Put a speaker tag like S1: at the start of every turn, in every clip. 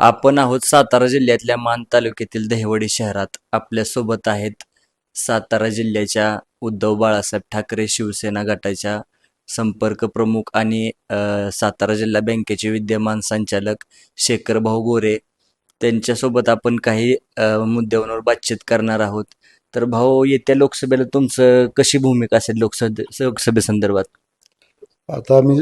S1: आपण आहोत सातारा जिल्ह्यातल्या मान तालुक्यातील दहिवडी शहरात. आपल्यासोबत आहेत सातारा जिल्ह्याच्या उद्धव बाळासाहेब ठाकरे शिवसेना गटाच्या संपर्क प्रमुख आणि सातारा जिल्हा बँकेचे विद्यमान संचालक शेखर भाऊ गोरे. त्यांच्यासोबत आपण काही मुद्द्यांवर बातचीत करणार आहोत. तर भाऊ येत्या लोकसभेला तुमचं कशी भूमिका असेल लोकसभे लोकसभेसंदर्भात
S2: आता आम्ही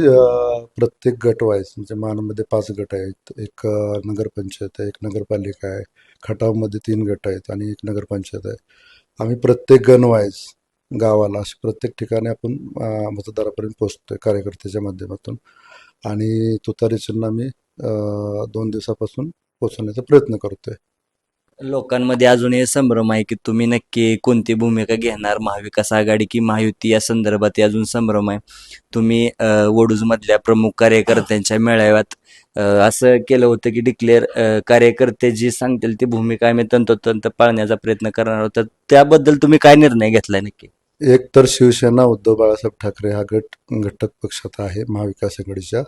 S2: प्रत्येक गट वाईज म्हणजे मानमध्ये पाच गट आहेत. एक नगरपंचायत आहे एक नगरपालिका आहे. खटावमध्ये तीन गट आहेत आणि एक नगरपंचायत आहे. आम्ही प्रत्येक गण वाईज गावाला असे प्रत्येक ठिकाणी आपण मतदारापर्यंत पोचतो आहे कार्यकर्त्याच्या माध्यमातून. आणि तुतारी चिन्ह आम्ही दोन दिवसापासून पोचवण्याचा प्रयत्न करतो आहे
S1: लोकांमध्ये अजूनही संभ्रम आहे की तुम्ही नक्की कोणती भूमिका घेणार? महाविकास आघाडी की महायुती या संदर्भात अजून संभ्रम आहे. तुम्ही वडूजमधल्या प्रमुख कार्यकर्त्यांच्या मेळाव्यात असं केलं होतं की डिक्लेअर कार्यकर्ते जी सांगतील ती भूमिका आम्ही तंतोतंत पाळण्याचा प्रयत्न करणार आहोत. तर त्याबद्दल तुम्ही काय निर्णय घेतलाय नक्की?
S2: एक तर शिवसेना उद्धव बाळासाहेब ठाकरे हा गट घटक पक्षात आहे महाविकास आघाडीच्या.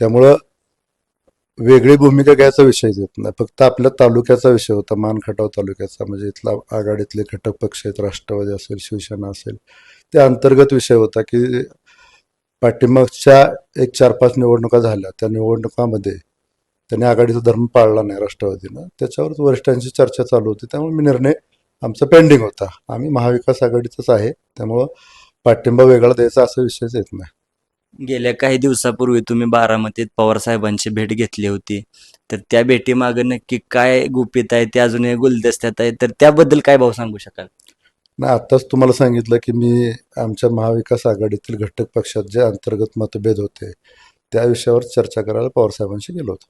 S2: त्यामुळं वेगळी भूमिका घ्यायचा विषयच येत नाही. फक्त आपल्या तालुक्याचा विषय होता मान खटाव तालुक्याचा म्हणजे इथला आघाडीतले घटक पक्ष आहेत राष्ट्रवादी असेल शिवसेना असेल त्या अंतर्गत विषय होता की पाठिंबाच्या एक चार पाच निवडणुका झाल्या. त्या निवडणुकामध्ये त्यांनी आघाडीचा धर्म पाळला नाही राष्ट्रवादीनं. त्याच्यावर वरिष्ठांची चर्चा चालू होती. त्यामुळे मी निर्णय आमचा पेंडिंग होता. आम्ही महाविकास आघाडीचाच आहे. त्यामुळं पाठिंबा वेगळा द्यायचा असा विषयच येत नाही.
S1: गेल्या काही दिवसापूर्वी तुम्ही बारामतीत पवार साहेबांची भेट घेतली होती. तर त्या भेटीमागे नक्की काय गुपित आहे ते अजूनही गुलदस्त्यात आहे तर त्याबद्दल काय भाऊ सांगू शकाल?
S2: नाही आत्ताच तुम्हाला सांगितलं की मी आमच्या महाविकास आघाडीतील घटक पक्षात जे अंतर्गत मतभेद होते त्या विषयावर चर्चा करायला पवारसाहेबांशी गेलो होतो.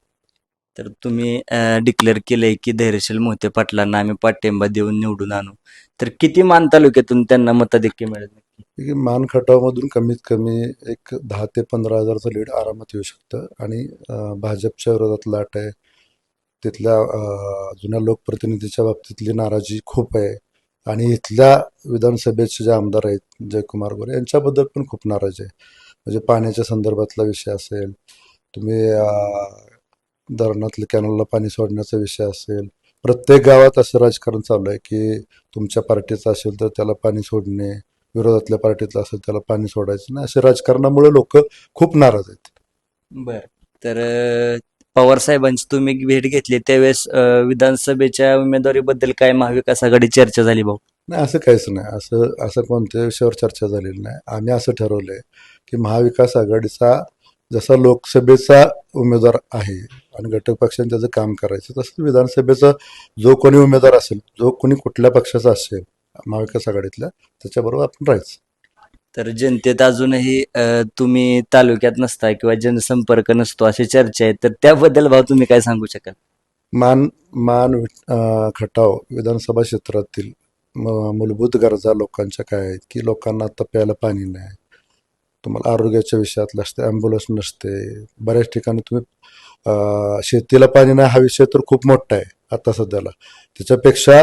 S1: तर तुम्ही डिक्लेअर केलंय की धैर्यशील मोहिते पाटलांना आम्ही पाठिंबा देऊन निवडून आणू. तर किती मान तालुक्यातून त्यांना मताधिक्य मिळेल नक्की
S2: की मान खटावमधून कमीत कमी एक दहा ते पंधरा हजारचं लीड आरामात येऊ शकतं. आणि भाजपच्या विरोधात लाट आहे. तिथल्या जुन्या लोकप्रतिनिधीच्या बाबतीतली नाराजी खूप आहे. आणि इथल्या विधानसभेचे जे आमदार आहेत जयकुमार गोरे यांच्याबद्दल पण खूप नाराज आहे. म्हणजे पाण्याच्या संदर्भातला विषय असेल तुम्ही धरणातल्या कॅनलला पाणी सोडण्याचा विषय असेल प्रत्येक गावात असं राजकारण चालू आहे की तुमच्या पार्टीचं असेल तर त्याला पाणी सोडणे विरोधातल्या पार्टीतलं असेल त्याला पाणी सोडायचं नाही. अशा राजकारणामुळे लोक खूप नाराज आहेत.
S1: बर. तर पवार साहेबांची तुम्ही भेट घेतली. त्यावेळेस विधानसभेच्या उमेदवारीबद्दल काय महाविकास आघाडी चर्चा झाली भाऊ?
S2: नाही असं काहीच नाही. असं असं कोणत्या विषयावर चर्चा झालेली नाही. आम्ही असं ठरवलंय की महाविकास आघाडीचा जसा लोकसभेचा उमेदवार आहे आणि घटक पक्षाने त्याचं काम करायचं तसंच विधानसभेचा जो कोणी उमेदवार असेल जो कोणी कुठल्या पक्षाचा असेल महाविकास आघाडीतल्या त्याच्याबरोबर आपण राहायचं.
S1: तर जनतेत अजूनही अ, तुम्ही तालुक्यात नसता किंवा जनसंपर्क नसतो अशी चर्चा आहे तर त्याबद्दल भाऊ तुम्ही काय सांगू शकाल?
S2: मान मान अं, खटाव विधानसभा क्षेत्रातील म- मूलभूत गरजा लोकांच्या काय आहेत की लोकांना आता प्यायला पाणी नाही तुम्हाला आरोग्याच्या विषयात असते ॲम्ब्युलन्स नसते बऱ्याच ठिकाणी तुम्ही अं, शेतीला पाणी नाही हा विषय तर खूप मोठा आहे आता सध्याला. त्याच्यापेक्षा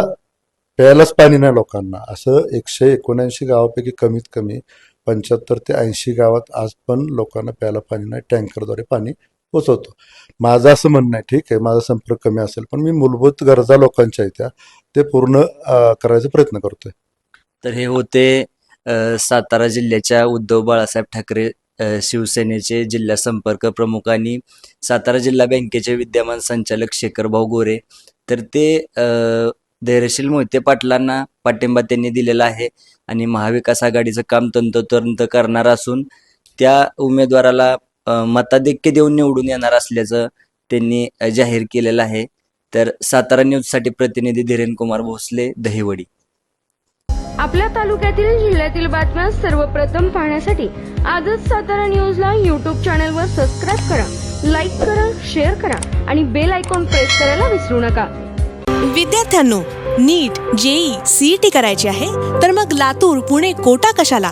S2: प्यायलाच पाणी नाही लोकांना. असं एकशे एकोणऐंशी गावापैकी कमीत कमी पंच्याहत्तर ते ऐंशी गावात आज पण लोकांना प्यायला पाणी नाही टँकरद्वारे पाणी पोचवतो. माझं असं म्हणणं आहे ठीक आहे माझा संपर्क कमी असेल पण मी मूलभूत गरजा लोकांच्या आहेत त्या ते पूर्ण करायचा प्रयत्न करतोय.
S1: तर हे होते सातारा जिल्ह्याच्या उद्धव बाळासाहेब ठाकरे शिवसेनेचे जिल्हा संपर्क प्रमुख आणि सातारा जिल्हा बँकेचे विद्यमान संचालक शेखरभाऊ गोरे. तर ते धैर्यशील मोहिते पाटलांना पाठिंबा त्यांनी दिलेला आहे आणि महाविकास आघाडीचं काम तंतोतंत करणार असून त्या उमेदवाराला मताधिक्य देऊन निवडून येणार असल्याचं त्यांनी जाहीर केलेलं आहे. तर सातारा न्यूजसाठी प्रतिनिधी धीरेन कुमार भोसले दहिवडी.
S3: आपल्या तालुक्यातील जिल्ह्यातील बातम्या सर्वप्रथम पाहण्यासाठी आजच सातारा न्यूजला यूट्यूब चॅनलवर सबस्क्राईब करा लाईक करा शेअर करा आणि बेल आयकॉन प्रेस करायला विसरू नका.
S4: विद्यार्थ्यांनो नीट जेई सीईटी करायची आहे तर मग लातूर पुणे कोटा कशाला?